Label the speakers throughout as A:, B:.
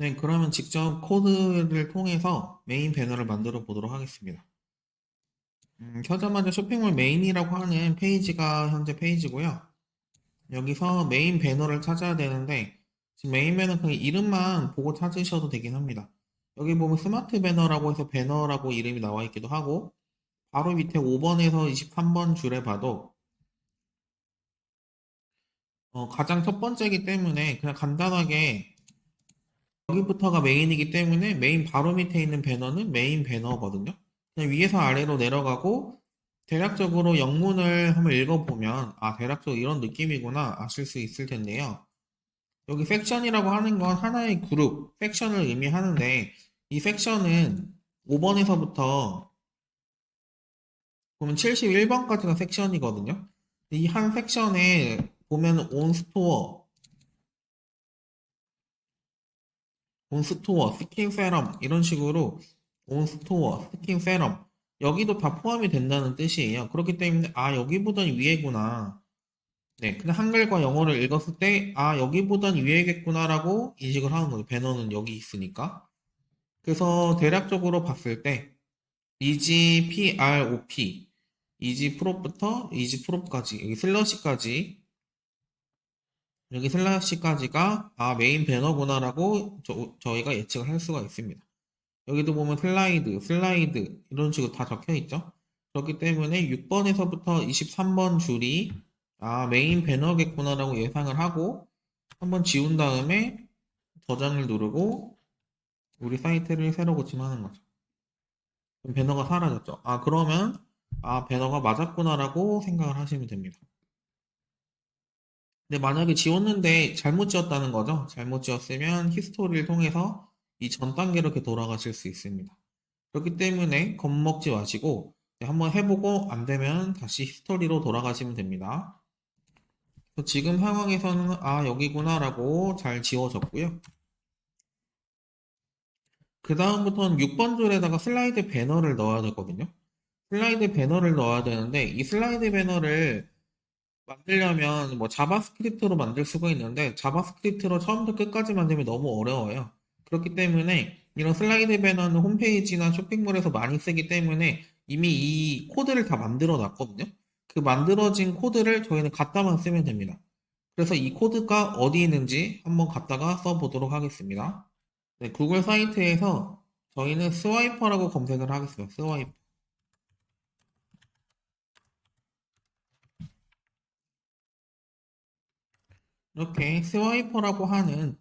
A: 네, 그러면 직접 코드를 통해서 메인 배너를 만들어 보도록 하겠습니다. 음, 켜자마자 쇼핑몰 메인이라고 하는 페이지가 현재 페이지고요. 여기서 메인 배너를 찾아야 되는데 지금 메인 배너 그냥 이름만 보고 찾으셔도 되긴 합니다. 여기 보면 스마트 배너라고 해서 배너라고 이름이 나와 있기도 하고 바로 밑에 5번에서 23번 줄에 봐도 어, 가장 첫 번째이기 때문에 그냥 간단하게 여기부터가 메인이기 때문에 메인 바로 밑에 있는 배너는 메인 배너거든요. 그냥 위에서 아래로 내려가고 대략적으로 영문을 한번 읽어보면 아 대략적으로 이런 느낌이구나 아실 수 있을 텐데요. 여기 섹션이라고 하는 건 하나의 그룹, 섹션을 의미하는데 이 섹션은 5번에서부터 보면 71번까지가 섹션이거든요. 이 한 섹션에 보면 온 스토어, 온 스토어, 스킨 세럼 이런 식으로 온 스토어, 스킨 세럼 여기도 다 포함이 된다는 뜻이에요. 그렇기 때문에 아 여기보단 위에구나. 네, 그냥 한글과 영어를 읽었을 때 아 여기보단 위에겠구나라고 인식을 하는 거예요. 배너는 여기 있으니까. 그래서 대략적으로 봤을 때 이지 PROP 이지 프롭부터 이지 프롭까지 여기 슬러시까지 여기 슬래시까지가 아 메인 배너구나라고 저, 저희가 예측을 할 수가 있습니다. 여기도 보면 슬라이드, 슬라이드 이런 식으로 다 적혀 있죠. 그렇기 때문에 6번에서부터 23번 줄이 아 메인 배너겠구나라고 예상을 하고 한번 지운 다음에 저장을 누르고 우리 사이트를 새로 고침하는 거죠. 배너가 사라졌죠. 아 그러면 아 배너가 맞았구나라고 생각을 하시면 됩니다. 근데 만약에 지웠는데 잘못 지웠다는 거죠. 잘못 지웠으면 히스토리를 통해서 이 전 단계로 이렇게 돌아가실 수 있습니다. 그렇기 때문에 겁먹지 마시고 네, 한번 해보고 안 되면 다시 히스토리로 돌아가시면 됩니다. 지금 상황에서는 아 여기구나 라고 잘 지워졌고요. 그 다음부터는 6번 줄에다가 슬라이드 배너를 넣어야 되거든요. 슬라이드 배너를 넣어야 되는데 이 슬라이드 배너를 만들려면 뭐 자바스크립트로 만들 수가 있는데 자바스크립트로 처음부터 끝까지 만들면 너무 어려워요. 그렇기 때문에 이런 슬라이드 배너는 홈페이지나 쇼핑몰에서 많이 쓰기 때문에 이미 이 코드를 다 만들어 놨거든요. 그 만들어진 코드를 저희는 갖다만 쓰면 됩니다. 그래서 이 코드가 어디 있는지 한번 갖다가 써보도록 하겠습니다. 네, 구글 사이트에서 저희는 스와이퍼라고 검색을 하겠습니다. 스와이퍼. 이렇게 스와이퍼라고 하는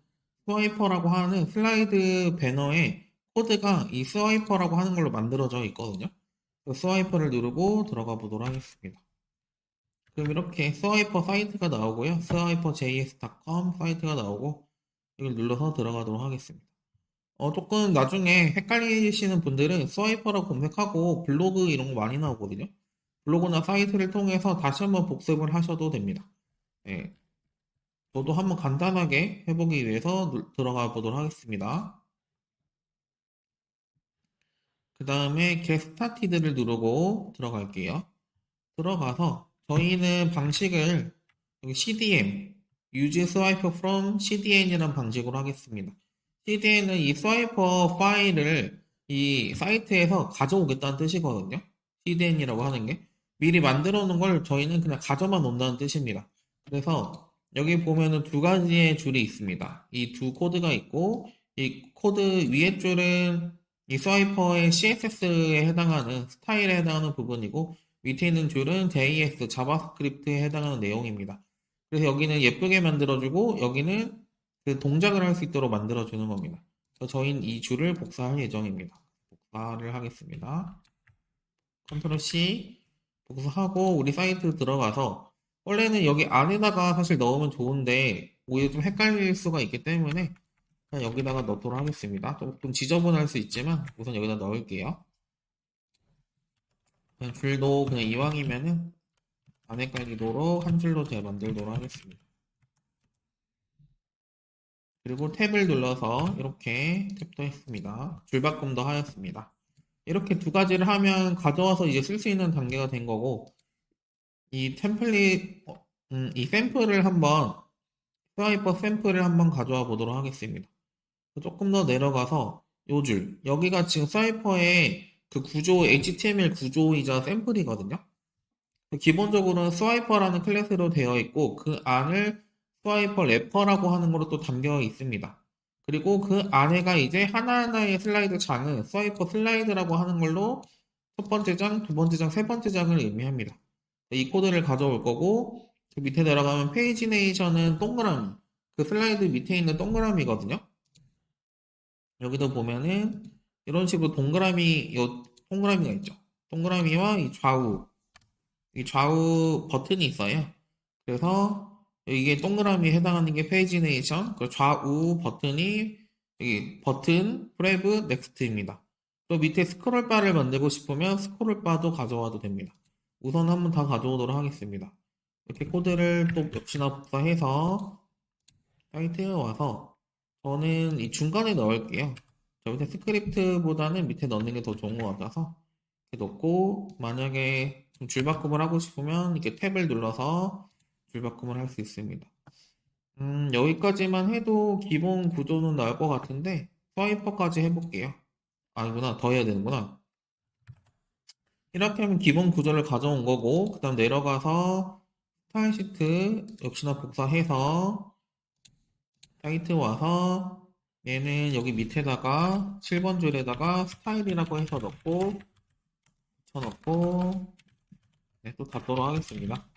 A: 스와이퍼라고 하는 슬라이드 배너에 코드가 이 스와이퍼라고 하는 걸로 만들어져 있거든요. 그 스와이퍼를 누르고 들어가 보도록 하겠습니다. 그럼 이렇게 스와이퍼 사이트가 나오고요. 스와이퍼js.com 사이트가 나오고 이걸 눌러서 들어가도록 하겠습니다. 어, 조금 나중에 헷갈리시는 분들은 스와이퍼라고 검색하고 블로그 이런 거 많이 나오거든요. 블로그나 사이트를 통해서 다시 한번 복습을 하셔도 됩니다. 네. 저도 한번 간단하게 해보기 위해서 누- 들어가 보도록 하겠습니다. 그 다음에 get started를 누르고 들어갈게요. 들어가서 저희는 방식을 여기 CDN, use swipe from CDN이라는 방식으로 하겠습니다. CDN은 이 스와이퍼 파일을 이 사이트에서 가져오겠다는 뜻이거든요. CDN이라고 하는 게 미리 만들어 놓은 걸 저희는 그냥 가져만 온다는 뜻입니다. 그래서 여기 보면은 두 가지의 줄이 있습니다. 이 두 코드가 있고 이 코드 위에 줄은 이 스와이퍼의 CSS에 해당하는 스타일에 해당하는 부분이고 밑에 있는 줄은 JS 자바스크립트에 해당하는 내용입니다. 그래서 여기는 예쁘게 만들어주고 여기는 그 동작을 할 수 있도록 만들어주는 겁니다. 그래서 저희는 이 줄을 복사할 예정입니다. 복사를 하겠습니다. 컨트롤 C 복사하고 우리 사이트 들어가서 원래는 여기 안에다가 사실 넣으면 좋은데 오히려 좀 헷갈릴 수가 있기 때문에 그냥 여기다가 넣도록 하겠습니다. 조금 지저분할 수 있지만 우선 여기다 넣을게요. 그냥 줄도 그냥 이왕이면은 안 헷갈리도록 한 줄로 제가 만들도록 하겠습니다. 그리고 탭을 눌러서 이렇게 탭도 했습니다. 줄바꿈도 하였습니다. 이렇게 두 가지를 하면 가져와서 이제 쓸 수 있는 단계가 된 거고 이 템플릿 어, 음, 이 샘플을 한번 스와이퍼 샘플을 한번 가져와 보도록 하겠습니다. 조금 더 내려가서 요 줄, 여기가 지금 사이퍼의 그 구조, HTML 구조이자 샘플이거든요. 기본적으로는 스와이퍼라는 클래스로 되어 있고 그 안을 스와이퍼 래퍼라고 하는 걸로 또 담겨 있습니다. 그리고 그 안에가 이제 하나하나의 슬라이드 장은 스와이퍼 슬라이드라고 하는 걸로 첫 번째 장, 두 번째 장, 세 번째 장을 의미합니다. 이 코드를 가져올 거고 그 밑에 내려가면 페이지네이션은 동그라미 그 슬라이드 밑에 있는 동그라미거든요. 여기도 보면은 이런 식으로 동그라미 요 동그라미가 있죠. 동그라미와 이 좌우 이 좌우 버튼이 있어요. 그래서 이게 동그라미에 해당하는 게 페이지네이션, 그 좌우 버튼이 여기 버튼, 프레브, 넥스트입니다. 또 밑에 스크롤 바를 만들고 싶으면 스크롤 바도 가져와도 됩니다. 우선 한번 다 가져오도록 하겠습니다. 이렇게 코드를 또 역시나 복사해서 사이트에 와서 저는 이 중간에 넣을게요. 저 밑에 스크립트보다는 밑에 넣는 게 더 좋은 것 같아서 이렇게 넣고 만약에 좀 줄바꿈을 하고 싶으면 이렇게 탭을 눌러서 줄바꿈을 할 수 있습니다. 음, 여기까지만 해도 기본 구조는 나올 것 같은데 스와이퍼까지 해볼게요. 아니구나 더 해야 되는구나. 이렇게 하면 기본 구조를 가져온 거고 그 다음 내려가서 스타일 시트 역시나 복사해서 사이트 와서 얘는 여기 밑에다가 7번 줄에다가 스타일이라고 해서 넣고 붙여넣고 네, 또 닫도록 하겠습니다.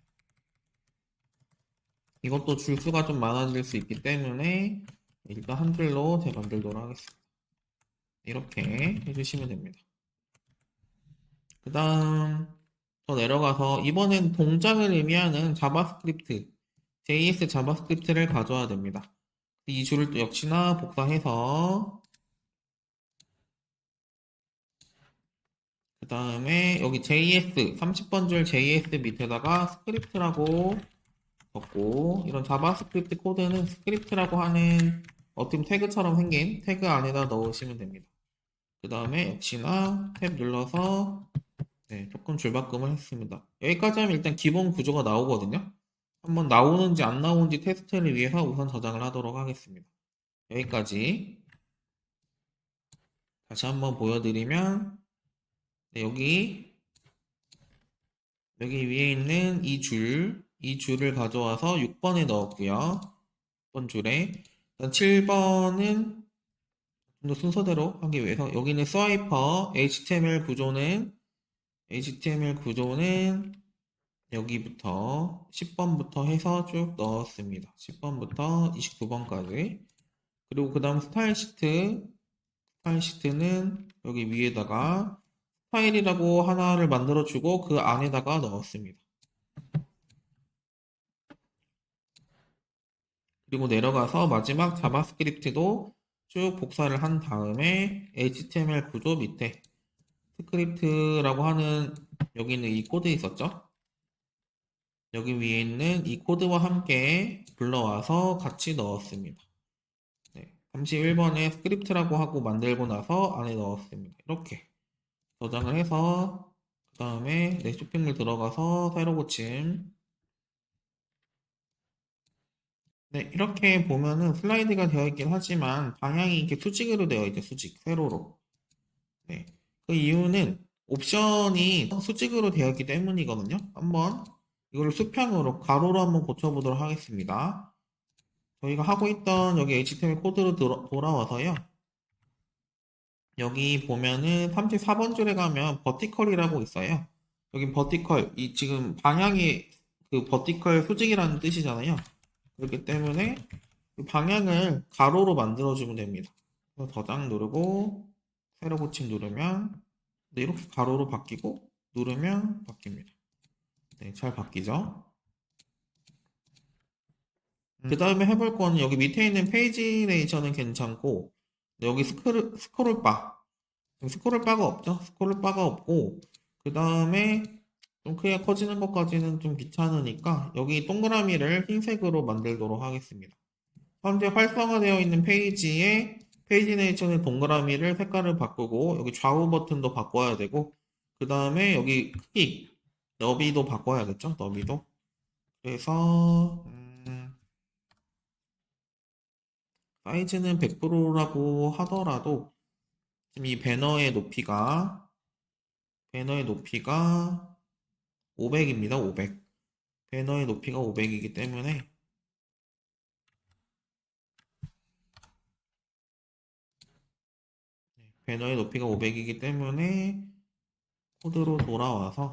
A: 이것도 줄수가 좀 많아질 수 있기 때문에 일단 한 줄로 재만들도록 하겠습니다. 이렇게 해주시면 됩니다. 그 다음 더 내려가서 이번엔 동작을 의미하는 자바스크립트 JS 자바스크립트를 가져와야 됩니다. 이 줄을 또 역시나 복사해서 그 다음에 여기 JS 30번 줄 JS 밑에다가 스크립트라고 적고 이런 자바스크립트 코드는 스크립트라고 하는 어떤 태그처럼 생긴 태그 안에다 넣으시면 됩니다. 그 다음에 역시나 탭 눌러서 네, 조금 줄바꿈을 했습니다. 여기까지 하면 일단 기본 구조가 나오거든요. 한번 나오는지 안 나오는지 테스트를 위해서 우선 저장을 하도록 하겠습니다. 여기까지 다시 한번 보여드리면 네, 여기 여기 위에 있는 이 줄, 이 줄을 가져와서 6번에 넣었고요. 6번 줄에 7번은 좀 더 순서대로 하기 위해서 여기는 스와이퍼 HTML 구조는 HTML 구조는 여기부터 10번부터 해서 쭉 넣었습니다. 10번부터 29번까지. 그리고 그 다음 스타일 시트. 스타일 시트는 여기 위에다가 스타일이라고 하나를 만들어주고 그 안에다가 넣었습니다. 그리고 내려가서 마지막 자바스크립트도 쭉 복사를 한 다음에 HTML 구조 밑에 스크립트라고 하는 여기 있는 이 코드 있었죠? 여기 위에 있는 이 코드와 함께 불러와서 같이 넣었습니다. 네, 31번에 스크립트라고 하고 만들고 나서 안에 넣었습니다. 이렇게 저장을 해서 그 다음에 내 쇼핑몰 들어가서 새로 고침 네, 이렇게 보면은 슬라이드가 되어 있긴 하지만 방향이 이렇게 수직으로 되어 있죠. 수직, 세로로. 네. 그 이유는 옵션이 수직으로 되어 있기 때문이거든요. 한번 이걸 수평으로 가로로 한번 고쳐보도록 하겠습니다. 저희가 하고 있던 여기 HTML 코드로 돌아와서요. 여기 보면은 34번 줄에 가면 버티컬이라고 있어요. 여기 버티컬, 이 지금 방향이 그 버티컬 수직이라는 뜻이잖아요. 그렇기 때문에 이 방향을 가로로 만들어주면 됩니다. 저장 누르고 세로 고침 누르면 네, 이렇게 가로로 바뀌고 누르면 바뀝니다. 네, 잘 바뀌죠? 그 다음에 해볼 거는 여기 밑에 있는 페이지 네이션은 괜찮고 네, 여기 스크롤, 스크롤 바 스크롤 바가 없죠? 스크롤 바가 없고 그 다음에 좀 크기가 커지는 것까지는 좀 귀찮으니까 여기 동그라미를 흰색으로 만들도록 하겠습니다. 현재 활성화되어 있는 페이지에 페이지 네이션의 동그라미를 색깔을 바꾸고 여기 좌우 버튼도 바꿔야 되고 그 다음에 여기 크기 너비도 바꿔야겠죠? 너비도 그래서 음, 사이즈는 100%라고 하더라도 지금 이 배너의 높이가 배너의 높이가 500입니다. 500. 배너의 높이가 500이기 때문에 배너의 높이가 500이기 때문에 코드로 돌아와서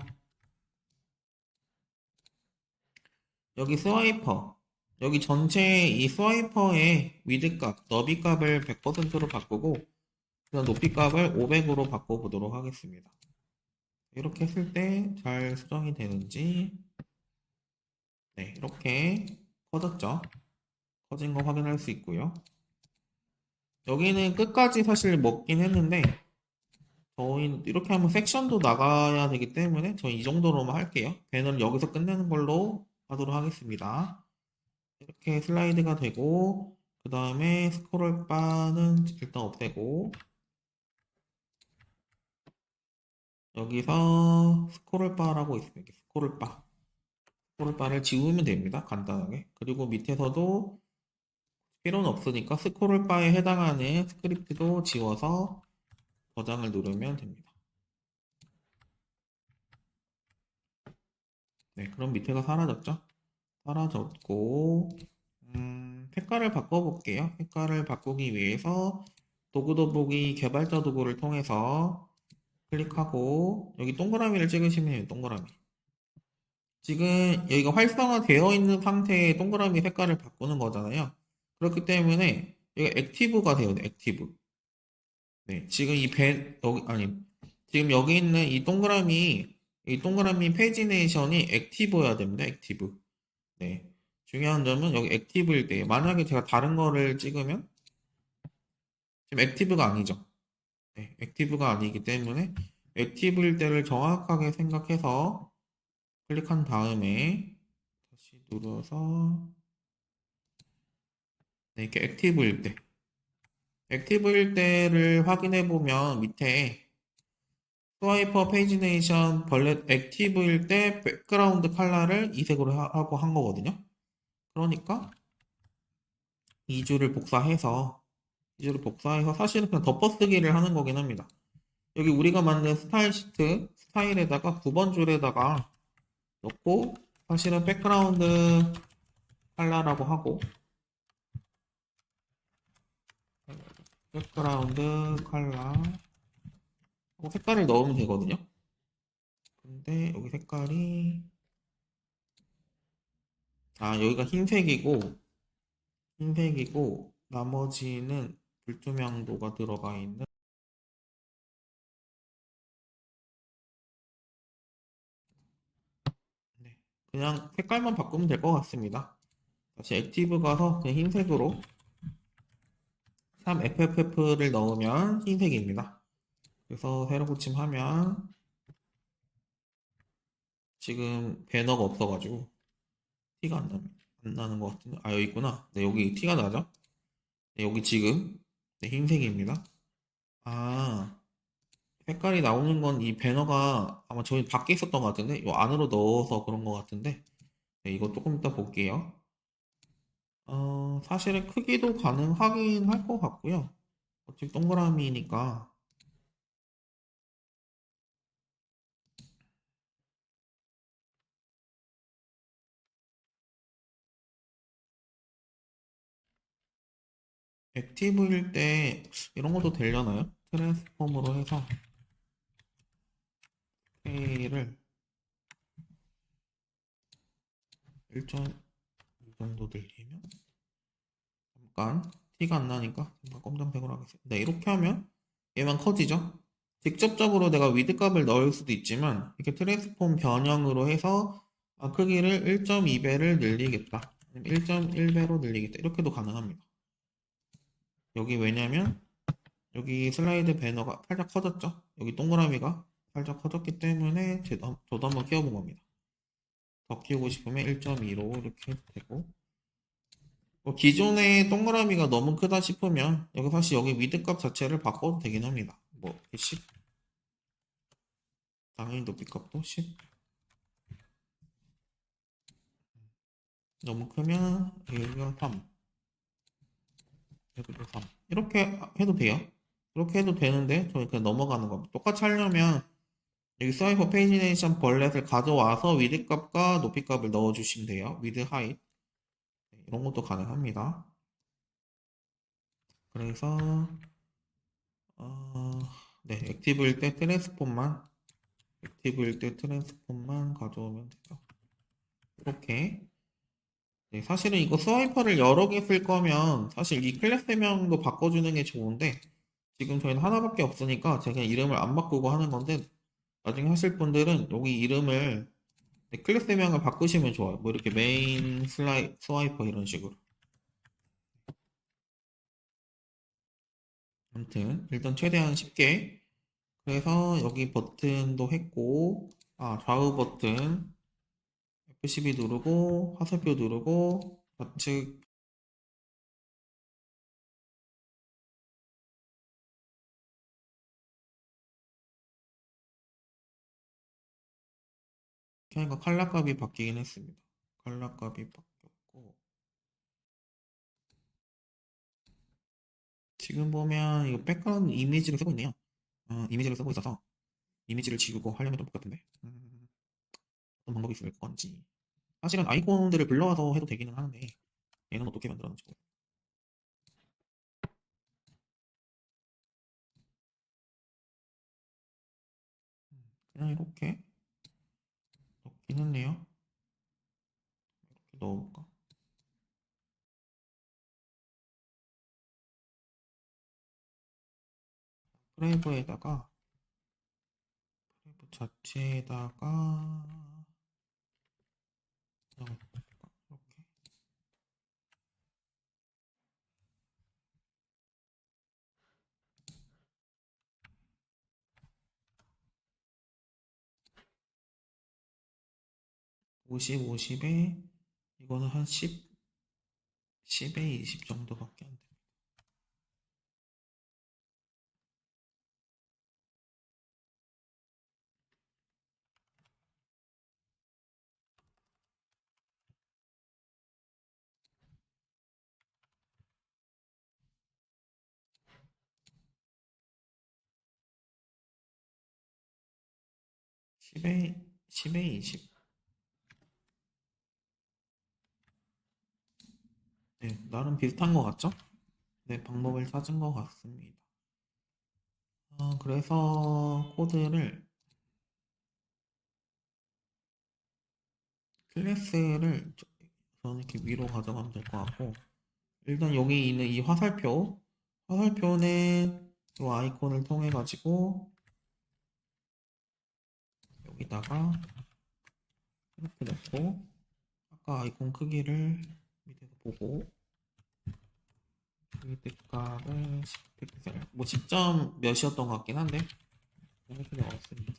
A: 여기 스와이퍼 여기 전체 이 스와이퍼의 위드 값, 너비 값을 100%로 바꾸고 그다음 높이 값을 500으로 바꿔보도록 하겠습니다. 이렇게 했을 때 잘 수정이 되는지 네 이렇게 커졌죠? 커진 거 확인할 수 있고요. 여기는 끝까지 사실 먹긴 했는데 저희 이렇게 하면 섹션도 나가야 되기 때문에 저이 정도로만 할게요. 배너를 여기서 끝내는 걸로 하도록 하겠습니다. 이렇게 슬라이드가 되고 그 다음에 스크롤 바는 일단 없애고 여기서 스크롤 바라고 있습니다. 스크롤 바 스크롤 바를 지우면 됩니다. 간단하게 그리고 밑에서도 필요는 없으니까 스크롤 바에 해당하는 스크립트도 지워서 저장을 누르면 됩니다. 네, 그럼 밑에가 사라졌죠? 사라졌고, 음, 색깔을 바꿔볼게요. 색깔을 바꾸기 위해서 도구 더보기 개발자 도구를 통해서 클릭하고 여기 동그라미를 찍으시면 돼요. 동그라미. 지금 여기가 활성화되어 있는 상태의 동그라미 색깔을 바꾸는 거잖아요. 그렇기 때문에 여기가 액티브가 돼요. 액티브. 네, 지금 이 배, 여기, 아니, 지금 여기 있는 이 동그라미, 이 동그라미 페이지네이션이 액티브여야 됩니다. 액티브. 네. 중요한 점은 여기 액티브일 때, 만약에 제가 다른 거를 찍으면, 지금 액티브가 아니죠. 네, 액티브가 아니기 때문에, 액티브일 때를 정확하게 생각해서 클릭한 다음에, 다시 눌러서, 네, 이렇게 액티브일 때. 액티브일 때를 확인해 보면 밑에 스와이퍼 페이지네이션 벌레 액티브일 때 백그라운드 컬러를 이색으로 하- 하고 한 거거든요. 그러니까 2주를 복사해서 2주를 복사해서 사실은 그냥 덮어쓰기를 하는 거긴 합니다. 여기 우리가 만든 스타일 시트 스타일에다가 9번 줄에다가 넣고 사실은 백그라운드 컬러라고 하고 백그라운드 컬러 하고 색깔을 넣으면 되거든요. 근데 여기 색깔이 아 여기가 흰색이고 흰색이고 나머지는 불투명도가 들어가 있는 네, 그냥 색깔만 바꾸면 될 것 같습니다. 다시 액티브 가서 그냥 흰색으로 3FFF를 넣으면 흰색입니다. 그래서 새로 고침하면 지금 배너가 없어가지고 티가 안, 나, 안 나는 것 같은데. 아 여기 있구나. 네 여기 티가 나죠? 네, 여기 지금. 네, 흰색입니다. 아 색깔이 나오는 건 이 배너가 아마 저희 밖에 있었던 것 같은데? 이 안으로 넣어서 그런 것 같은데? 네, 이거 조금 이따 볼게요 어, 사실은 크기도 가능하긴 할 것 같고요. 어차피 동그라미니까. 액티브일 때 이런 것도 되려나요? 트랜스폼으로 해서? K를. 1.2정 도 들리면 잠깐 티가 안 나니까 잠깐 검정색으로 하겠습니다. 네, 이렇게 하면 얘만 커지죠? 직접적으로 내가 위드 값을 넣을 수도 있지만 이렇게 트랜스폼 변형으로 해서 아, 크기를 1.2배를 늘리겠다. 1.1배로 늘리겠다. 이렇게도 가능합니다. 여기 왜냐면 여기 슬라이드 배너가 살짝 커졌죠? 여기 동그라미가 살짝 커졌기 때문에 저도, 한번 키워본 겁니다. 더 키우고 싶으면 1.2로 이렇게 해도 되고 뭐 기존의 동그라미가 너무 크다 싶으면 여기 사실 여기 위드 값 자체를 바꿔도 되긴 합니다. 뭐 10, 당연히 높이 값도 10. 너무 크면 여기가 3. 100으로 3 이렇게 해도 돼요. 그렇게 해도 되는데 저희 그냥 넘어가는 겁니다. 똑같이 하려면 여기 스와이퍼 페이지네이션 벌렛을 가져와서 위드 값과 높이 값을 넣어주시면 돼요. 위드 하이 이런 것도 가능합니다. 그래서 어, 네 액티브일 때 트랜스폼만 액티브일 때 트랜스폼만 가져오면 돼요. 이렇게 네, 사실은 이거 스와이퍼를 여러 개 쓸 거면 사실 이 클래스 명도 바꿔주는 게 좋은데 지금 저희는 하나밖에 없으니까 제가 이름을 안 바꾸고 하는 건데 나중에 하실 분들은 여기 이름을 네, 클래스 명을 바꾸시면 좋아요. 뭐 이렇게 메인 슬라이, 스와이퍼 이런 식으로. 아무튼 일단 최대한 쉽게 그래서 여기 버튼도 했고 아 좌우 버튼 F12 누르고 화살표 누르고 좌측 이렇게 하니까 컬러 값이 바뀌긴 했습니다. 컬러 값이 바뀌었고 지금 보면 이거 백그라운드 이미지를 쓰고 있네요. 어, 이미지를 쓰고 있어서 이미지를 지우고 하려면 좀 똑같은데 음, 어떤 방법이 있을 건지 사실은 아이콘들을 불러와서 해도 되기는 하는데 얘는 어떻게 만들었는지 모르겠어요. 음, 그냥 이렇게 이렇게 넣어볼까? 프레이브에다가 프레이브 자체에다가 넣어볼까? 이렇게 50, 50에 이거는 한 10, 10에 20 정도밖에 안 돼. 십에 10에 20. 네, 나름 비슷한 것 같죠? 네, 방법을 찾은 것 같습니다. 어, 그래서 코드를 클래스를 저- 저는 이렇게 위로 가져가면 될 것 같고 일단 여기 있는 이 화살표 화살표는 이 아이콘을 통해 가지고 여기다가 이렇게 넣고 아까 아이콘 크기를 보고. 값을 10픽셀 뭐 10점 몇이었던 것 같긴 한데. 이렇게 넣었습니다.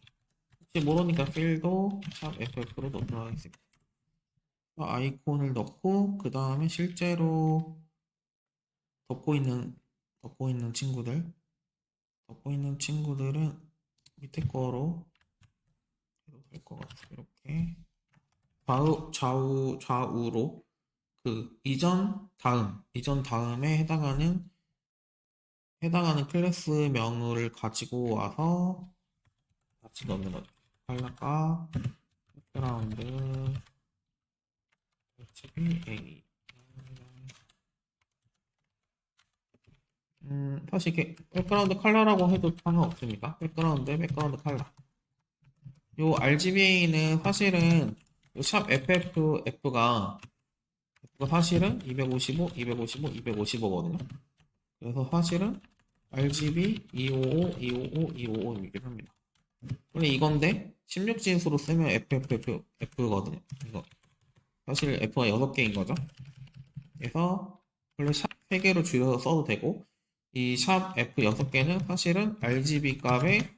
A: 혹시 모르니까 필도 샵 FF로 넣도록 하겠습니다. 아이콘을 넣고 그 다음에 실제로 덮고 있는 덮고 있는 친구들. 덮고 있는 친구들은 밑에 거로 해도 될 것 같아요. 이렇게. 좌우 좌우 좌우로 그 이전 다음 이전 다음에 해당하는 해당하는 클래스명을 가지고 와서 같이 넣는 거죠. 칼라가 백그라운드 HBA 음, 사실 이렇게 백그라운드 컬러라고 해도 상관없습니다. 백그라운드, 백그라운드 컬러. 요 RGBA는 사실은 샵 FFF가 사실은 255, 255, 255거든요. 그래서 사실은 RGB 255, 255, 255이긴 합니다. 근데 이건데 16진수로 쓰면 FFF F거든요. 이거 사실 F가 6개인 거죠. 그래서 원래 샵 3개로 줄여서 써도 되고 이 샵 F 6개는 사실은 RGB 값의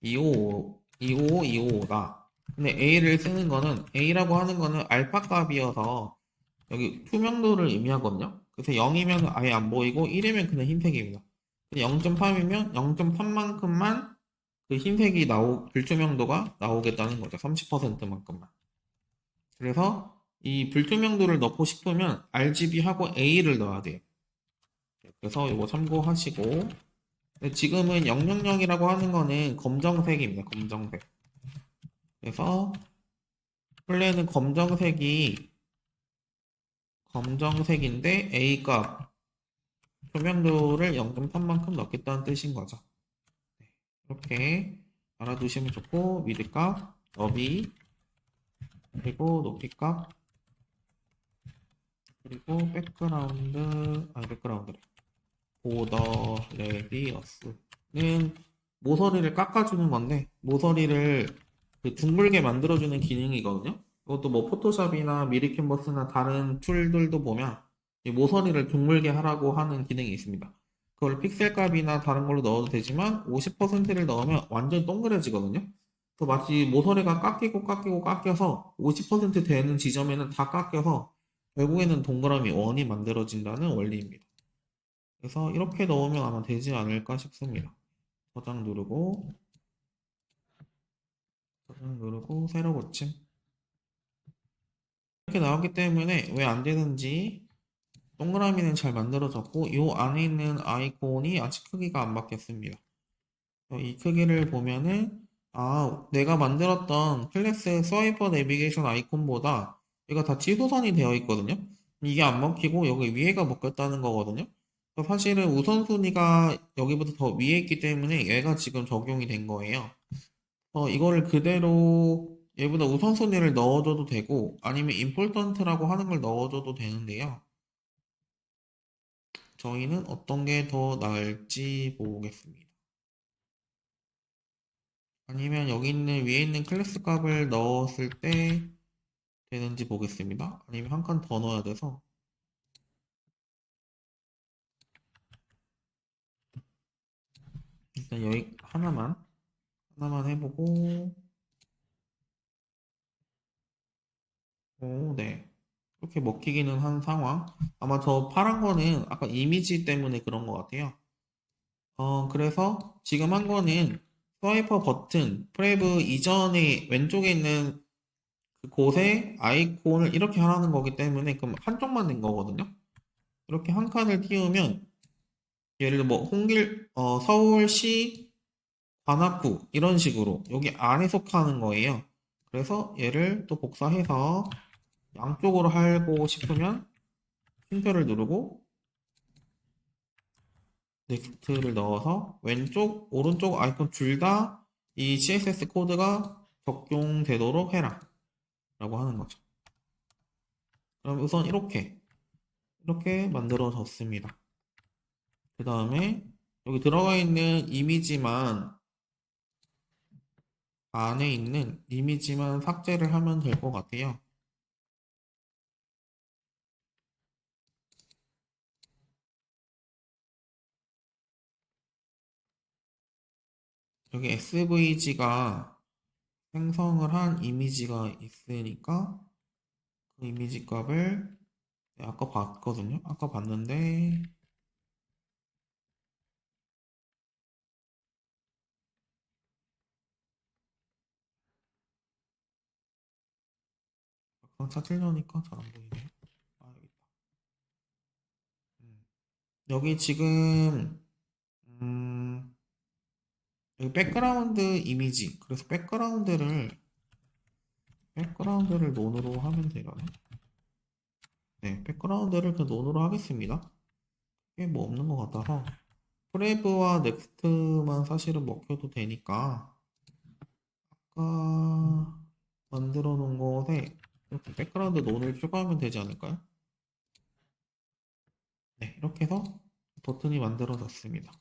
A: 255, 255, 255다. 근데 A를 쓰는 거는 A라고 하는 거는 알파 값이어서 여기 투명도를 의미하거든요. 그래서 0이면 아예 안 보이고 1이면 그냥 흰색입니다. 0.3이면 0.3만큼만 그 흰색이 나오 불투명도가 나오겠다는 거죠. 30%만큼만. 그래서 이 불투명도를 넣고 싶으면 RGB하고 A를 넣어야 돼요. 그래서 이거 참고하시고 지금은 000이라고 하는 거는 검정색입니다. 검정색. 그래서 플랜은 검정색이 검정색인데 A 값 표명도를 0.3만큼 넣겠다는 뜻인 거죠. 네, 이렇게 알아두시면 좋고 미드 값, 너비 그리고 높이 값 그리고 백그라운드 아니 백그라운드래 보더 레디어스는 모서리를 깎아주는 건데 모서리를 그 둥글게 만들어주는 기능이거든요. 이것도 뭐 포토샵이나 미리 캔버스나 다른 툴들도 보면 이 모서리를 둥글게 하라고 하는 기능이 있습니다. 그걸 픽셀 값이나 다른 걸로 넣어도 되지만 50%를 넣으면 완전 동그래지거든요. 그 마치 모서리가 깎이고 깎이고 깎여서 50% 되는 지점에는 다 깎여서 결국에는 동그라미 원이 만들어진다는 원리입니다. 그래서 이렇게 넣으면 아마 되지 않을까 싶습니다. 저장 누르고 저장 누르고 새로 고침 이렇게 나오기 때문에 왜 안 되는지 동그라미는 잘 만들어졌고 이 안에 있는 아이콘이 아직 크기가 안 바뀌었습니다. 어, 이 크기를 보면은 아 내가 만들었던 클래스 스와이퍼 내비게이션 아이콘보다 얘가 다 취소선이 되어 있거든요. 이게 안 먹히고 여기 위에가 먹혔다는 거거든요. 사실은 우선순위가 여기보다 더 위에 있기 때문에 얘가 지금 적용이 된 거예요. 어, 이거를 그대로 얘보다 우선순위를 넣어줘도 되고 아니면 임포턴트라고 하는 걸 넣어줘도 되는데요. 저희는 어떤 게 더 나을지 보겠습니다. 아니면 여기 있는 위에 있는 클래스 값을 넣었을 때 되는지 보겠습니다. 아니면 한 칸 더 넣어야 돼서 일단 여기 하나만 하나만 해보고 오, 네. 이렇게 먹히기는 한 상황. 아마 저 파란 거는 아까 이미지 때문에 그런 것 같아요. 어, 그래서 지금 한 거는 스와이퍼 버튼, 프레브 이전에 왼쪽에 있는 그 곳에 아이콘을 이렇게 하라는 거기 때문에 그럼 한쪽만 된 거거든요. 이렇게 한 칸을 띄우면 예를 들어 뭐 홍길, 어, 서울시 관악구 이런 식으로 여기 안에 속하는 거예요. 그래서 얘를 또 복사해서 양쪽으로 하고 싶으면 쉼표를 누르고 넥스트를 넣어서 왼쪽, 오른쪽 아이콘 둘 다 이 CSS 코드가 적용되도록 해라 라고 하는 거죠. 그럼 우선 이렇게 이렇게 만들어졌습니다. 그 다음에 여기 들어가 있는 이미지만 안에 있는 이미지만 삭제를 하면 될 것 같아요. 여기 SVG가 생성을 한 이미지가 있으니까 그 이미지 값을 네, 아까 봤거든요. 아까 봤는데 막상 찾으려니까 잘 안 보이네. 아, 여기 있다. 음. 여기 지금 음, 여기 백그라운드 이미지. 그래서 백그라운드를 백그라운드를 논으로 하면 되려나? 네, 백그라운드를 그 논으로 하겠습니다. 이게 뭐 없는 것 같아서 프레브와 넥스트만 사실은 먹혀도 되니까 아까 만들어 놓은 것에 이렇게 백그라운드 논을 추가하면 되지 않을까요? 네, 이렇게 해서 버튼이 만들어졌습니다.